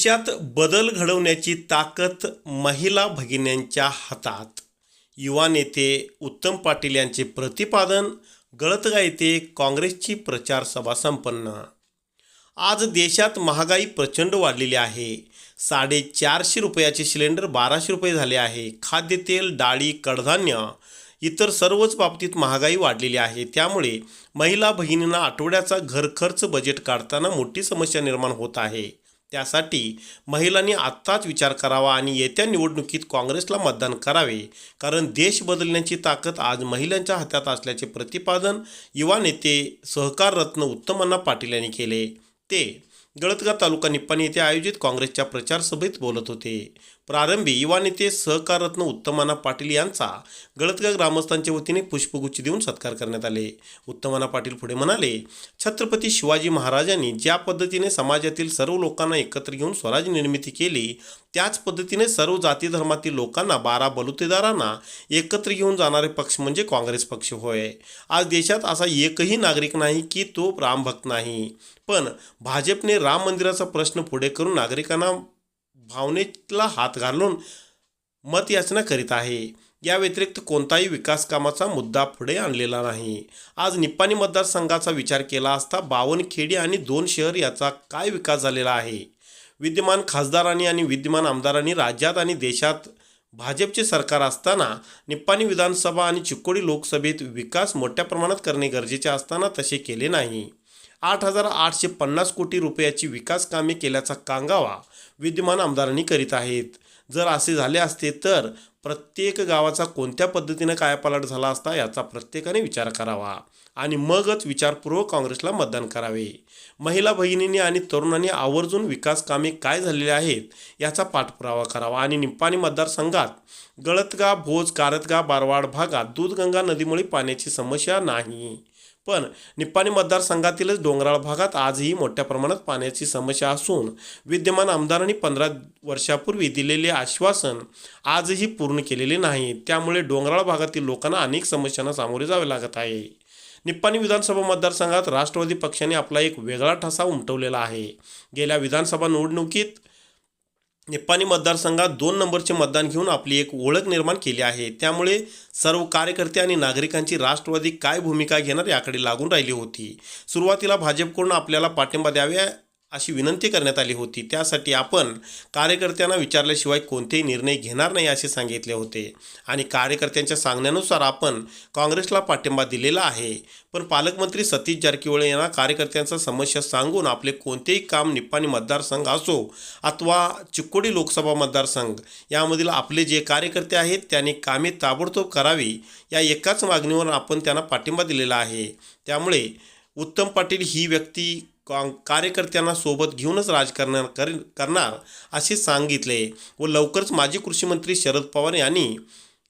देशात बदल घडवण्याची ताकद महिला भगिन्यांच्या हातात. युवा नेते उत्तम पाटील यांचे प्रतिपादन गळतगा येथे काँग्रेसची प्रचार सभा संपन्न. आज देशात महागाई प्रचंड वाढलेली आहे. साडेचारशे रुपयाचे सिलेंडर बाराशे रुपये झाले आहे. खाद्यतेल डाळी कडधान्य इतर सर्वच बाबतीत महागाई वाढलेली आहे. त्यामुळे महिला भगिनींना आठवड्याचा घरखर्च बजेट काढताना मोठी समस्या निर्माण होत आहे. त्यासाठी महिलांनी आत्ताच विचार करावा आणि येत्या निवडणुकीत काँग्रेसला मतदान करावे. कारण देश बदलण्याची ताकद आज महिलांच्या हातात असल्याचे प्रतिपादन युवा नेते सहकार रत्न पाटील यांनी केले. ते गळतगा तालुका निप्पाणी येथे आयोजित काँग्रेसच्या प्रचार सभेत बोलत होते. प्रारंभी युवा नेते सहकाररत्न उत्तमाना पाटील यांचा गळतगा ग्रामस्थांच्या वतीने पुष्पगुच्छ देऊन सत्कार करण्यात आले. उत्तमाना पाटील पुढे म्हणाले छत्रपती शिवाजी महाराजांनी ज्या पद्धतीने समाजातील सर्व लोकांना एकत्र घेऊन स्वराज निर्मिती केली त्याच पद्धतीने सर्व जाती धर्मातील लोकांना बारा बलुतेदारांना एकत्र घेऊन जाणारे पक्ष म्हणजे काँग्रेस पक्ष होय. आज देशात असा एकही नागरिक नाही की तो रामभक्त नाही. पण भाजपने राम मंदिराचा प्रश्न पुढे करून नागरिकांना भावनेला हात घालून मत याचना करीत आहे. या व्यतिरिक्त कोणताही विकास कामाचा मुद्दा पुढे आणलेला नाही. आज निप्पाणी मतदारसंघाचा विचार केला असता बावनखेडी आणि दोन शहर याचा काय विकास झालेला आहे? विद्यमान खासदारांनी आणि विद्यमान आमदारांनी राज्यात आणि देशात भाजपचे सरकार असताना निप्पाणी विधानसभा आणि चिक्कोडी लोकसभेत विकास मोठ्या प्रमाणात करणे गरजेचे असताना तसे केले नाही. आठ हजार आठशे पन्नास कोटी रुपयाची विकास कामे केल्याचा कांगावा विद्यमान आमदारांनी करीत आहेत. जर असे झाले असते तर प्रत्येक गावाचा कोणत्या पद्धतीनं कायापालट झाला असता याचा प्रत्येकाने विचार करावा आणि मगच विचारपूर्वक काँग्रेसला मतदान करावे. महिला बहिणींनी आणि तरुणांनी आवर्जून विकास कामे काय झालेली आहेत याचा पाठपुरावा करावा आणि निप्पाणी मतदारसंघात गळतगा भोज कारतगा बारवाड भागात दूधगंगा नदीमुळे पाण्याची समस्या नाही. पण निप्पाणी मतदारसंघातीलच डोंगराळ भागात आजही मोठ्या प्रमाणात पाण्याची समस्या असून विद्यमान आमदारांनी पंधरा वर्षापूर्वी दिलेले आश्वासन आजही पूर्ण केलेले नाही त्यामुळे डोंगराळ भागातील लोकांना अनेक समस्यांना सामोरे जावे लागत आहे. निप्पाणी विधानसभा मतदारसंघात राष्ट्रवादी पक्षाने आपला एक वेगळा ठसा उमटवलेला आहे. गेल्या विधानसभा निवडणुकीत निप्पाणी मतदारसंघात दोन नंबरचे मतदान घेऊन आपली एक ओळख निर्माण केली आहे. त्यामुळे सर्व कार्यकर्ते आणि नागरिकांची राष्ट्रवादी काय भूमिका घेणार याकडे लागून राहिली होती. सुरुवातीला भाजपकडून आपल्याला पाठिंबा द्याव्या अशी विनंती करण्यात आली होती. त्यासाठी आपण कार्यकर्त्यांना विचारल्याशिवाय कोणतेही निर्णय घेणार नाही असे सांगितले होते. आणि कार्यकर्त्यांच्या सांगण्यानुसार आपण काँग्रेसला पाठिंबा दिलेला आहे. पण पालकमंत्री सतीश जारकिहोळे यांना कार्यकर्त्यांचा समस्या सांगून आपले कोणतेही काम निप्पाणी मतदारसंघ असो अथवा चिक्कोडी लोकसभा मतदारसंघ यामधील आपले जे कार्यकर्ते आहेत त्यांनी कामे ताबडतोब करावी या एकाच मागणीवर आपण त्यांना पाठिंबा दिलेला आहे. त्यामुळे उत्तम पाटील ही व्यक्ती कार्यकर्त्यांना सोबत घेऊनच राजकारण कर करणार असे सांगितले व लवकरच माजी कृषीमंत्री शरद पवार यांनी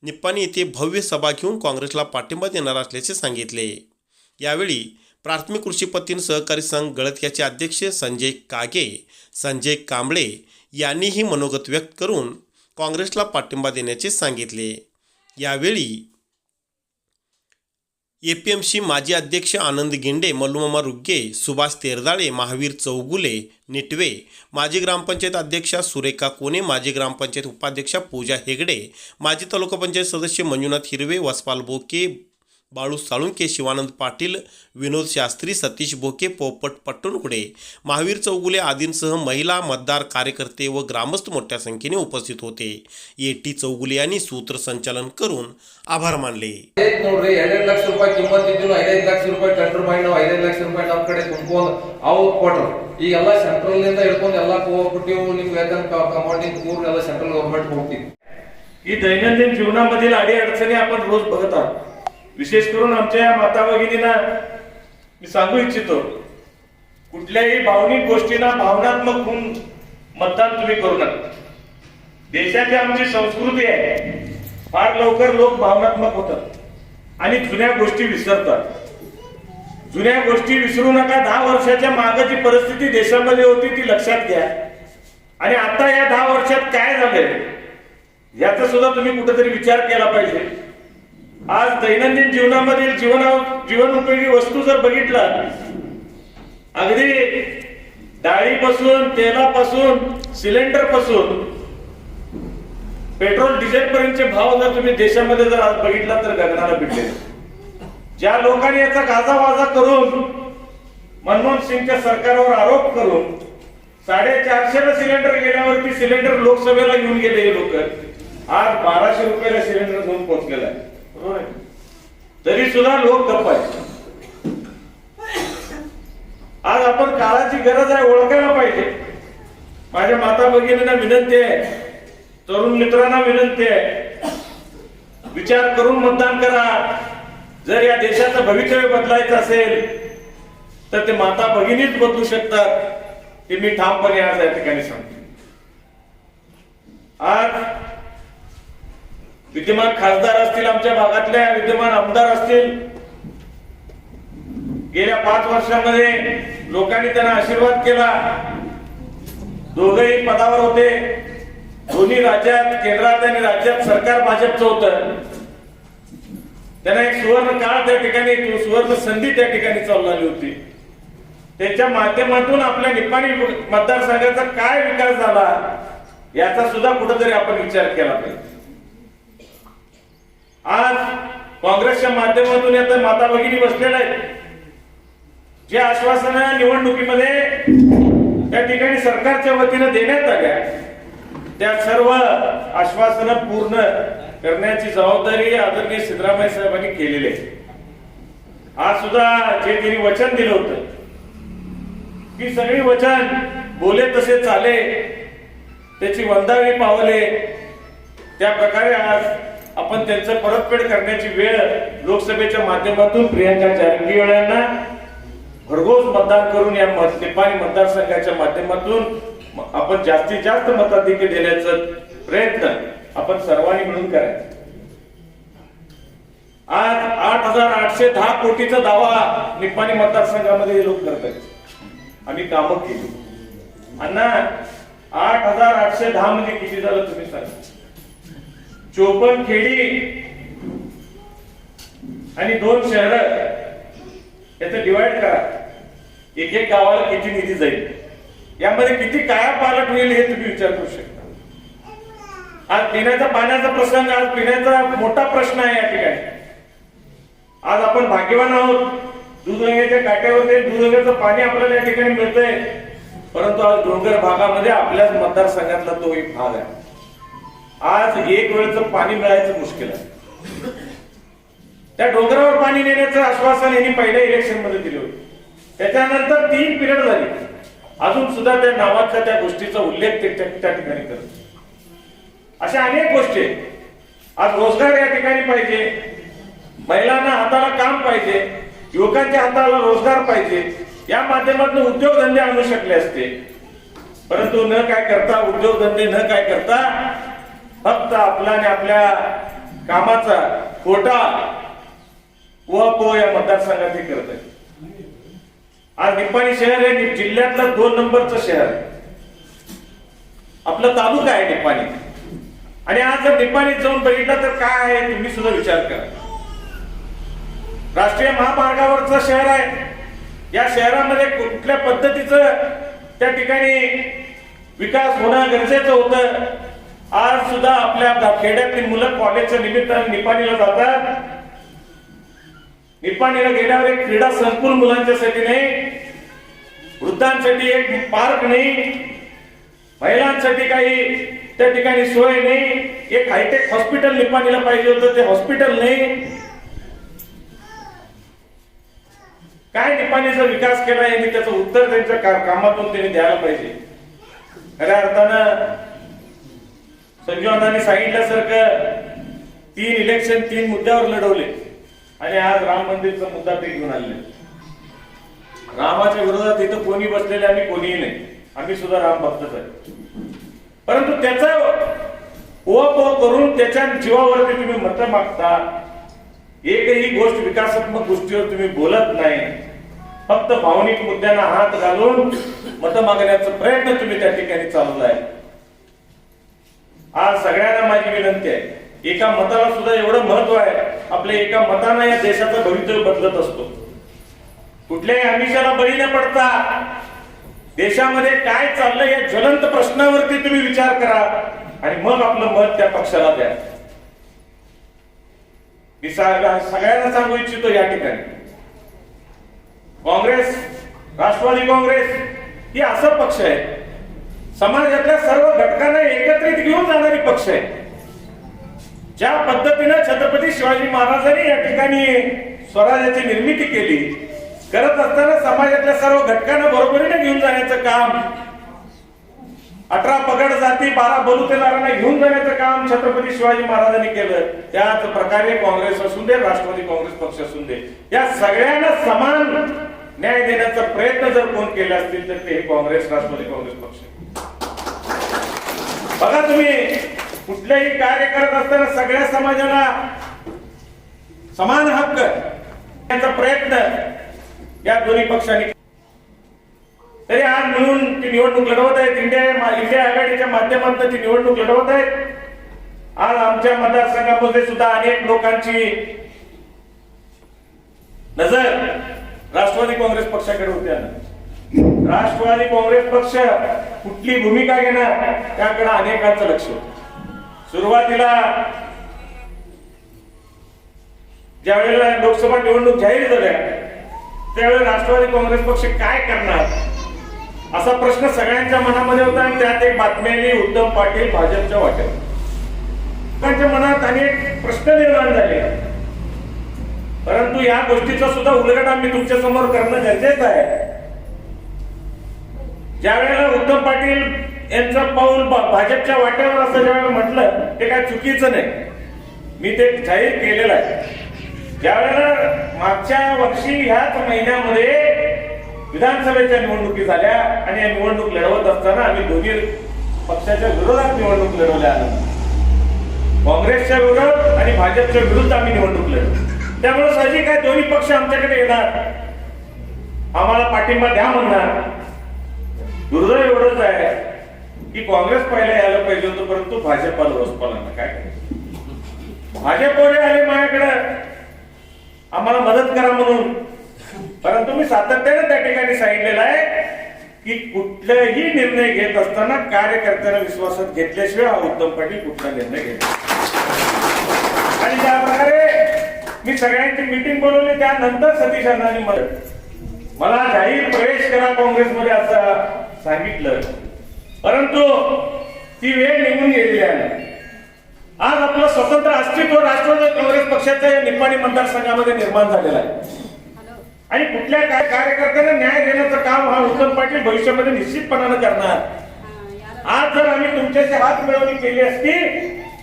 निप्पाणी येथे भव्य सभा घेऊन काँग्रेसला पाठिंबा देणार असल्याचे सांगितले. यावेळी प्राथमिक कृषी पत्तीन सहकारी संघ गळत अध्यक्ष संजय कागे संजय कांबळे यांनीही मनोगत व्यक्त करून काँग्रेसला पाठिंबा देण्याचे सांगितले. यावेळी ए पी एम सी माजी अध्यक्ष आनंद गिंडे मल्लुमामा रुग्गे सुभाष तेरदाळे महावीर चौगुले निटवे माजी ग्रामपंचायत अध्यक्षा सुरेखा कोणे माजी ग्रामपंचायत उपाध्यक्षा पूजा हेगडे माजी तालुका पंचायत सदस्य मंजुनाथ हिरवे वसपाल बोके बाळू साळुंके शिवानंद पाटील विनोद शास्त्री सतीश बोके पोपट पट्टणकुडे महावीर चौगुले आदींसह महिला मतदार कार्यकर्ते व ग्रामस्थ मोठ्या संख्येने उपस्थित होते ए टी चौगुले यांनी सूत्रसंचालन करून ಆಭಾರ ಮಾಡಲಿ ಐದ್ ನೋಡ್ರಿ ಎರಡೆರಡು ಲಕ್ಷ ರೂಪಾಯಿ ಕಿಮ್ಮತ್ ಇದ್ದು ಐದೈದು ಲಕ್ಷ ರೂಪಾಯಿ ಟೆಂಡರ್ ಮಾಡಿ ನಾವು ಐದೈದು ಲಕ್ಷ ರೂಪಾಯಿ ನಮ್ಮ ಕಡೆ ತುಂಬ್ಕೊಂಡು ಅವು ಕೊಟ್ರು ಈಗೆಲ್ಲ ಸೆಂಟ್ರಲ್ ನಿಂದ ಹಿಡ್ಕೊಂಡು ಎಲ್ಲ ಹೋಗ್ಬಿಟ್ಟಿವು ನಿಮ್ಗೆ ವೇತನ ಕಮಾಂಡಿಂಗ್ ಪೂರ್ಣ ಎಲ್ಲ ಸೆಂಟ್ರಲ್ ಗೌರ್ಮೆಂಟ್ ಹೋಗ್ತೀವಿ ही दैनंदिन जीवनामधील अडी अडचणी आपण रोज बघत आहोत विशेष करून आमच्या या माता भगिनींना मी सांगू इच्छितो कुठल्याही भावनिक गोष्टींना भावनात्मक होऊन मतदान तुम्ही करू नका. देशाची आमची संस्कृती आहे फार लवकर लोक भावनात्मक होतात आणि जुन्या गोष्टी विसरतात. जुन्या गोष्टी विसरू नका दहा वर्षाच्या मागे जी परिस्थिती देशामध्ये होती ती लक्षात घ्या. आणि आता या दहा वर्षात काय झालंय याचा सुद्धा तुम्ही कुठेतरी विचार केला पाहिजे. आज दैनंदिन जीवनामधील जीवन उपयोगी वस्तू जर बघितला अगदी डाळीपासून तेलापासून सिलेंडरपासून पेट्रोल डिझेल पर्यंतचे भाव जर तुम्ही देशामध्ये जर आज बघितला तर गगनाला भिडले. ज्या लोकांनी याचा गाजावाजा करून मनमोहन सिंगच्या सरकारवर आरोप करून साडेचारशेला सिलेंडर गेल्यावरती सिलेंडर लोकसभेला घेऊन गेले हे लोक आज बाराशे रुपयाला सिलेंडर घेऊन पोहोचलेला आहे तरी सुद्धा लोक गप्प आहेत आज आपण काळाची गरज आहे ओळखायला पाहिजे. माझ्या माता भगिनींना विनंती आहे. तरुण मित्रांना विनंती आहे. विचार करून मतदान करा. जर या देशाचं भवितव्य बदलायचं असेल तर ते माता भगिनीच बदलू शकतात. ते मी ठामपणे आज या ठिकाणी सांगतो. आज विद्यमान खासदार असतील आमच्या भागातल्या विद्यमान आमदार असतील. गेल्या पाच वर्षामध्ये लोकांनी त्यांना आशीर्वाद केला. दोघही पदावर होते. दोन्ही राज्यात केंद्रात आणि राज्यात सरकार भाजपचं होतं. त्यांना एक सुवर्ण काळ त्या ठिकाणी सुवर्ण संधी त्या ठिकाणी चालू होती. त्याच्या माध्यमातून आपल्या निपाणी मतदारसंघाचा काय विकास झाला याचा सुद्धा कुठेतरी आपण विचार केला पाहिजे. आज काँग्रेसच्या माध्यमातून आता माता भगिनी बसलेल्या आहेत. जे आश्वासन निवडणुकीमध्ये त्या ठिकाणी सरकारच्या वतीनं देण्यात आल्या त्या सर्व आश्वासनं पूर्ण करण्याची जबाबदारी आदरणीय सिद्धरामय्या साहेबांनी केलेली आहे. आज सुद्धा जे त्यांनी वचन दिलं होतं की सगळी वचन बोले तसे चाले त्याची वंदावी पावले त्या प्रकारे आज आपण त्यांचं परतफेड करण्याची वेळ लोकसभेच्या माध्यमातून प्रियंका जारकिहोळी यांना भरघोस मतदान करून या मत- निपाणी मतदारसंघाच्या माध्यमातून आपण जास्तीत जास्त मताधिक्य देण्याचा प्रयत्न आपण सर्वांनी मिळून करायचा. आज आठ हजार आठशे दहा कोटीचा दावा निपाणी मतदारसंघामध्ये हे लोक करत आहेत. आम्ही कामं केली. अण्णा आठ हजार आठशे दहा म्हणजे किती झालं तुम्ही सांगा. चोपन्न खेडी आणि दोन शहर याचं डिवाइड करा. एक एक गावाला किती निधी जाईल? यामध्ये किती काया पालट होईल हे तुम्ही विचार करू शकता. आज पिण्याचा पाण्याचा प्रसंग आज पिण्याचा मोठा प्रश्न आहे या ठिकाणी. आज आपण भाग्यवान आहोत. दूधगंगेच्या काट्यावर दूधगंगेचं पाणी आपल्याला या ठिकाणी मिळतंय. परंतु आज डोंगर भागामध्ये आपल्याच मतदारसंघातला तो एक भाग आहे. आज एक वेळचं पाणी मिळायचं मुश्किल आहे. त्या डोंगरावर पाणी नेण्याचं आश्वासन यांनी पहिल्या इलेक्शनमध्ये दिले होते. त्याच्यानंतर तीन पिरियड झाली. अजून सुद्धा त्या नावाच्या त्या गोष्टीचा उल्लेख ते त्या ठिकाणी करत अशा अनेक गोष्टी आहेत. आज रोजगार या ठिकाणी पाहिजे. महिलांना हाताला काम पाहिजे. युवकांच्या हाताला रोजगार पाहिजे. या माध्यमातून उद्योगधंदे आणू शकले असते. परंतु न काय करता उद्योगधंदे न काय करता फक्त आपला आणि आपल्या कामाचा खोटा व पो या मतदारसंघात हे करत आहे. आज निपाणी शहर हे जिल्ह्यातलं दोन नंबरचं शहर. आपलं तालुका आहे निपाणी. आणि आज जर निपाणीत जाऊन बघितलं तर काय आहे तुम्ही सुद्धा विचार करा. राष्ट्रीय महामार्गावरचं शहर आहे. या शहरामध्ये कुठल्या पद्धतीचं त्या ठिकाणी विकास होणं गरजेचं होतं? आज सुद्धा आपल्या खेड्यातील खेड्यातली मुलं कॉलेजच्या निमित्ताने निपाणीला जातात. निपाणीला गेल्यावर एक क्रीडा संकुल मुलांच्यासाठी नाही वृद्धांसाठी एक पार्क नाही महिलांसाठी काही त्या ठिकाणी सोय नाही एक हायटेक हॉस्पिटल निपाणीला पाहिजे होतं. ते हॉस्पिटल नाही काय निपाणीचा विकास केला यांनी त्याचं उत्तर त्यांच्या का- कामातून त्यांनी द्यायला पाहिजे. खऱ्या अर्थानं संजीवनाने सांगितल्यासारखं तीन इलेक्शन तीन मुद्द्यावर लढवले. आणि आज राम मंदिरचा मुद्दा ते घेऊन आले रामाच्या विरोधात इथं कोणी बसलेले आणि कोणीही नाही. आम्ही सुद्धा राम भक्तच आहे परंतु त्याचा ओपोह करून त्याच्या जीवावरती तुम्ही मत मागता एकही गोष्ट विकासात्मक गोष्टीवर तुम्ही बोलत नाही. फक्त भावनिक मुद्द्यांना हात घालून मत मागण्याचा प्रयत्न तुम्ही त्या ठिकाणी चालवलाय. आज सगळ्यांना माझी विनंती आहे. एका मताला सुद्धा एवढं महत्त्व आहे. आपल्या एका मतानं या देशाचं भवितव्य बदलत असतो. कुठल्याही आमिषाला बळी न पडता देशामध्ये काय चाललंय या ज्वलंत प्रश्नावरती तुम्ही विचार करा आणि मग आपलं मत त्या पक्षाला द्या. मी सगळ्यांना सांगू इच्छितो या ठिकाणी. काँग्रेस राष्ट्रवादी काँग्रेस ही असा पक्ष आहे. समाजातल्या सर्व घटकांना एकत्रित घेऊन जाणारी पक्ष आहे ज्या पद्धतीनं छत्रपती शिवाजी महाराजांनी या ठिकाणी स्वराज्याची निर्मिती केली करत असताना समाजातल्या सर्व घटकांना बरोबरीने घेऊन जाण्याचं काम अठरा पगड जाती बारा बलुतेदारांना घेऊन जाण्याचं काम छत्रपती शिवाजी महाराजांनी केलं त्याच प्रकारे काँग्रेस असून दे राष्ट्रवादी काँग्रेस पक्ष असून दे या सगळ्यांना समान न्याय देण्याचा प्रयत्न जर कोण केले असतील तर ते हे काँग्रेस राष्ट्रवादी काँग्रेस पक्ष आहे. बघा तुम्ही कुठलेही कार्य करत असताना सगळ्या समाजाला समान हक्क याचा प्रयत्न या दोन्ही पक्षांनी तरी आज मिळून ती निवडणूक लढवत आहेत. इंडिया इंडिया आघाडीच्या माध्यमातून ती निवडणूक लढवत आहेत. आज आमच्या मतदारसंघामध्ये सुद्धा अनेक लोकांची नजर राष्ट्रवादी काँग्रेस पक्षाकडे होत्या राष्ट्रवादी काँग्रेस पक्ष कुठली भूमिका घेणार त्याकडे अनेकांचं लक्ष होत. सुरुवातीला ज्यावेळेला लोकसभा निवडणूक जाहीर झाल्या त्यावेळी राष्ट्रवादी काँग्रेस पक्ष काय करणार? असा प्रश्न सगळ्यांच्या मनामध्ये होता आणि त्यात एक बातमी आली उत्तम पाटील भाजपच्या वाट्यावर. लोकांच्या मनात अनेक प्रश्न निर्माण झाले. परंतु या गोष्टीचा सुद्धा उलगडा मी तुमच्यासमोर करणं गरजेचं आहे. ज्या वेळेला उत्तम पाटील यांचं पाऊल भाजपच्या वाट्यावर असं ज्या वेळेला म्हटलं ते काय चुकीचं नाही. मी ते जाहीर केलेलं आहे. ज्या वेळेला मागच्या वर्षी ह्याच महिन्यामध्ये विधानसभेच्या निवडणुकी झाल्या आणि या निवडणूक लढवत असताना आम्ही दोन्ही पक्षाच्या विरोधात निवडणूक लढवल्या काँग्रेसच्या विरोधात आणि भाजपच्या विरुद्ध आम्ही निवडणूक लढवली. त्यामुळे साहजिक काय दोन्ही पक्ष आमच्याकडे येणार? आम्हाला पाठिंबा द्या म्हणणार. दुर्दैव एवढंच आहे की काँग्रेस पहिला यायला पाहिजे होतं परंतु भाजपाला वसपाला काय भाजपने आले माझ्याकडे. आम्हाला मदत करा म्हणून. परंतु मी सातत्याने त्या ठिकाणी सांगितलेलं आहे की कुठलाही निर्णय घेत असताना कार्यकर्त्यांना विश्वासात घेतल्याशिवाय हा उत्तम पाटील कुठला निर्णय घेत आणि ज्या प्रकारे मी सगळ्यांची मीटिंग बोलवली त्यानंतर सतीश अण्णांनी मला जाहीर प्रवेश करा काँग्रेसमध्ये असं सांगितलं. परंतु ती वेळ निघून गेलेली आहे. आज आपलं स्वतंत्र अस्तित्व राष्ट्रवादी काँग्रेस पक्षाच्या निपाणी मतदारसंघामध्ये निर्माण झालेलं आहे. आणि कुठल्या काय कार्यकर्त्यांना न्याय देण्याचं काम हा उत्तम पाटील भविष्यामध्ये निश्चितपणानं करणार. आज जर आम्ही तुमच्याशी हात मिळवणी केली असती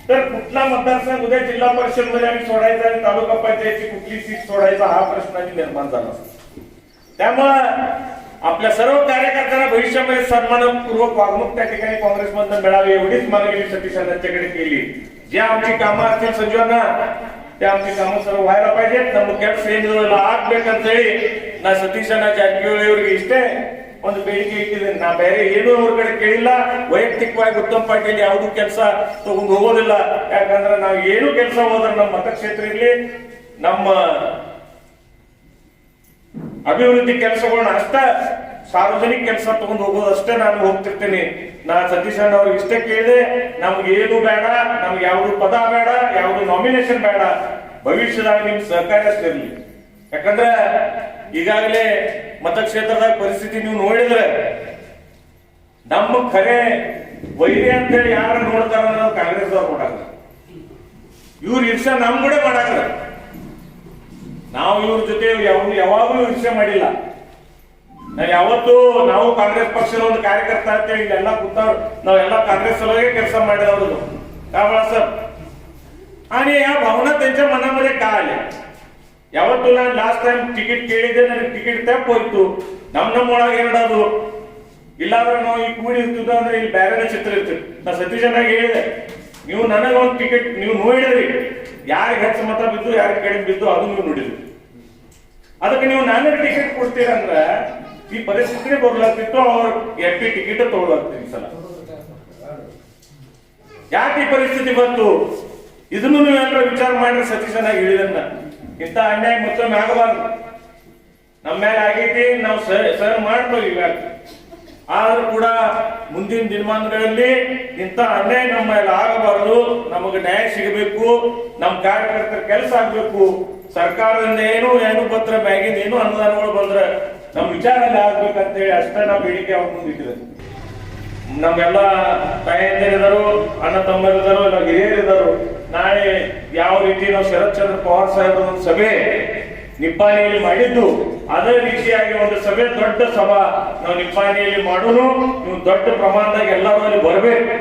तर कुठला मतदारसंघ उद्या जिल्हा परिषदमध्ये आम्ही सोडायचा आणि तालुका पंचायतची कुठली सीट सोडायचा हा प्रश्न निर्माण झाला. त्यामुळं आपल्या सर्व कार्यकर्त्यांना भविष्यामध्ये सन्मानपूर्वक वागणूक त्या ठिकाणी काँग्रेसमधून मिळावी एवढीच मागणी मी सतीश यांच्याकडे केली ज्या आमची कामं असतील संजीवांना त्या आमची कामं सर्व व्हायला पाहिजेत ना ಮುಖ್ಯ ಶ್ರೇಣಿಗಳ ಆಗ್ಬೇಕಂತ ಹೇಳಿ ನಾ ಸತೀಶನ ಜಾರಕಿಹೊಳಿ ಅವರಿಗೆ ಇಷ್ಟೇ ಒಂದು ಬೇಡಿಕೆ ಇಟ್ಟಿದ್ದೇನೆ ನಾ ಬೇರೆ ಏನೂ ಅವ್ರ ಕಡೆ ಕೇಳಿಲ್ಲ ವೈಯಕ್ತಿಕವಾಗಿ ಉತ್ತಮ್ ಪಾಟೀಲ್ ಯಾವ್ದು ಕೆಲಸ ತಗೊಂಡು ಹೋಗೋದಿಲ್ಲ ಯಾಕಂದ್ರೆ ನಾವು ಏನು ಕೆಲಸ ಹೋದ್ರೆ ನಮ್ಮ ಮತಕ್ಷೇತ್ರ ಇರ್ಲಿ ನಮ್ಮ ಅಭಿವೃದ್ಧಿ ಕೆಲಸಗಳನ್ನ ಅಷ್ಟ ಸಾರ್ವಜನಿಕ ಕೆಲಸ ತಗೊಂಡು ಹೋಗೋದು ಅಷ್ಟೇ ನಾನು ಹೋಗ್ತಿರ್ತೀನಿ. ನಾ ಸತೀಶ್ ಅಣ್ಣ ಅವ್ರಿಗೆ ಇಷ್ಟೇ ಕೇಳಿದೆ, ನಮ್ಗೆ ಏನು ಬೇಡ, ನಮ್ಗೆ ಯಾವ್ದು ಪದ ಬೇಡ, ಯಾವ್ದು ನಾಮಿನೇಷನ್ ಬೇಡ. ಭವಿಷ್ಯದಾಗ ನಿಮ್ ಸಹಕಾರ ಅಷ್ಟಿರ್ಲಿ ಯಾಕಂದ್ರೆ ಈಗಾಗಲೇ ಮತಕ್ಷೇತ್ರದ ಪರಿಸ್ಥಿತಿ ನೀವು ನೋಡಿದ್ರೆ ನಮ್ಮ ಖರೆ ವೈರಿ ಅಂತೇಳಿ ಯಾರು ನೋಡ್ತಾರ ಅನ್ನೋದು ಕಾಂಗ್ರೆಸ್ ಅವ್ರು ನೋಡಲ್ಲ ಇವ್ರ ಇರ್ಷ ನಮ್ ಕೂಡ ನಾವು ಇವ್ರ ಜೊತೆ ಯಾವ ಯಾವಾಗಲೂ ಇರ್ಷೆ ಮಾಡಿಲ್ಲ ನಾವು ಯಾವತ್ತೂ ನಾವು ಕಾಂಗ್ರೆಸ್ ಪಕ್ಷದ ಒಂದು ಕಾರ್ಯಕರ್ತ ಅಂತೇಳಿ ಇಲ್ಲೆಲ್ಲ ಕೂತಾವ್ ನಾವೆಲ್ಲ काँग्रेस सलवागे ಕೆಲಸ ಮಾಡಿದವರು का बाळासाहेब आणि या भावना त्यांच्या मनामध्ये का आल्या ಯಾವತ್ತು ನಾನು ಲಾಸ್ಟ್ ಟೈಮ್ ಟಿಕೆಟ್ ಕೇಳಿದ್ದೆ ನನಗೆ ಟಿಕೆಟ್ ತಪ್ಪ ಹೋಯ್ತು ನಮ್ ನಮ್ಮ ಒಳಗೆ ಎರಡದು ಇಲ್ಲಾಂದ್ರೆ ನಾವು ಈ ಕೂಡಿ ಇರ್ತಿದ್ದ ಅಂದ್ರೆ ಇಲ್ಲಿ ಬೇರೆ ಚಿತ್ರ ಇರ್ತಿತ್ತು ನಾ ಸತೀಶನಾಗ ಹೇಳಿದೆ ನೀವು ನನಗೆ ಒಂದು ಟಿಕೆಟ್ ನೀವು ನೋಡಿದ್ರಿ ಯಾರಿಗೆ ಹೆಚ್ಚು ಮತ ಬಿದ್ದು ಯಾರಿಗೆ ಕಡಿಮೆ ಬಿದ್ದು ಅದು ನೀವು ನೋಡಿದ್ರಿ ಅದಕ್ಕೆ ನೀವು ನಾನೇ ಟಿಕೆಟ್ ಕೊಡ್ತೀರಂದ್ರ ಈ ಪರಿಸ್ಥಿತಿನೇ ಬರ್ಲಾಗ್ತಿತ್ತು, ಅವ್ರ ಎಂ ಪಿ ಟಿಕೆಟ್ ತಗೊಳಾಗ್ತೀವಿ ಈ ಸಲ. ಯಾಕೆ ಈ ಪರಿಸ್ಥಿತಿ ಬಂತು? ಇದನ್ನು ನೀವೆಲ್ಲರೂ ವಿಚಾರ ಮಾಡಿ ಸತೀಶನಾಗಿ ಹೇಳಿದನ್ನ ಇಂಥ ಅನ್ಯಾಯ ಮತ್ತೊಮ್ಮೆ ಆಗಬಾರ್ದು. ನಮ್ಮ ಮೇಲೆ ಆಗೈತಿ, ನಾವು ಸರ್ ಮಾಡ್ತೀವಿ ಈಗ ಆದ್ರೂ ಕೂಡ ಮುಂದಿನ ದಿನಮಾನಗಳಲ್ಲಿ ಇಂಥ ಅನ್ಯಾಯ ನಮ್ಮ ಮೇಲೆ ಆಗಬಾರದು. ನಮಗೆ ನ್ಯಾಯ ಸಿಗಬೇಕು. ನಮ್ಮ ಕಾರ್ಯಕರ್ತರ ಕೆಲಸ ಆಗ್ಬೇಕು. ಸರ್ಕಾರದಿಂದ ಏನು ಏನು ಪತ್ರ ಬ್ಯಾಗಿಂದ ಏನು ಅನುದಾನಗಳು ಬಂದ್ರೆ ನಮ್ಮ ವಿಚಾರದಲ್ಲಿ ಆಗ್ಬೇಕಂತೇಳಿ ಅಷ್ಟೇ ನಾವು ಬೇಡಿಕೆ ಅವ್ರ ಮುಂದಿಟ್ಟಿದೆ ನಮ್ಗೆಲ್ಲ ತಾಯಂದಿರಿದರು ಅಣ್ಣ ತಮ್ಮರಿದರು ಇಲ್ಲ ಹಿರಿಯರಿದರು ನಾಳೆ ಯಾವ ರೀತಿ ನಾವು ಶರತ್ ಚಂದ್ರ ಪವಾರ್ ಸಾಹೇಬರ ಒಂದು ಸಭೆ ನಿಪ್ಪಾಣಿಯಲ್ಲಿ ಮಾಡಿದ್ದು, ಅದೇ ರೀತಿಯಾಗಿ ಒಂದು ಸಭೆ ದೊಡ್ಡ ಸಭಾ ನಾವು ನಿಪ್ಪಾಣಿಯಲ್ಲಿ ಮಾಡೋನು, ನೀವು ದೊಡ್ಡ ಪ್ರಮಾಣದಾಗ ಎಲ್ಲರೂ ಅಲ್ಲಿ ಬರಬೇಕು.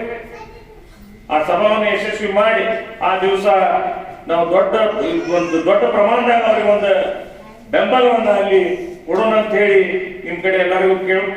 ಆ ಸಭಾವನ್ನು ಯಶಸ್ವಿ ಮಾಡಿ, ಆ ದಿವಸ ನಾವು ದೊಡ್ಡ ಒಂದು ದೊಡ್ಡ ಪ್ರಮಾಣದಾಗ ಅವ್ರಿಗೆ ಒಂದು ಬೆಂಬಲವನ್ನ ಅಲ್ಲಿ ಕೊಡೋಣ ಅಂತ ಹೇಳಿ ನಿಮ್ ಕಡೆ ಎಲ್ಲರಿಗೂ ಕೇಳ ಕೇಳು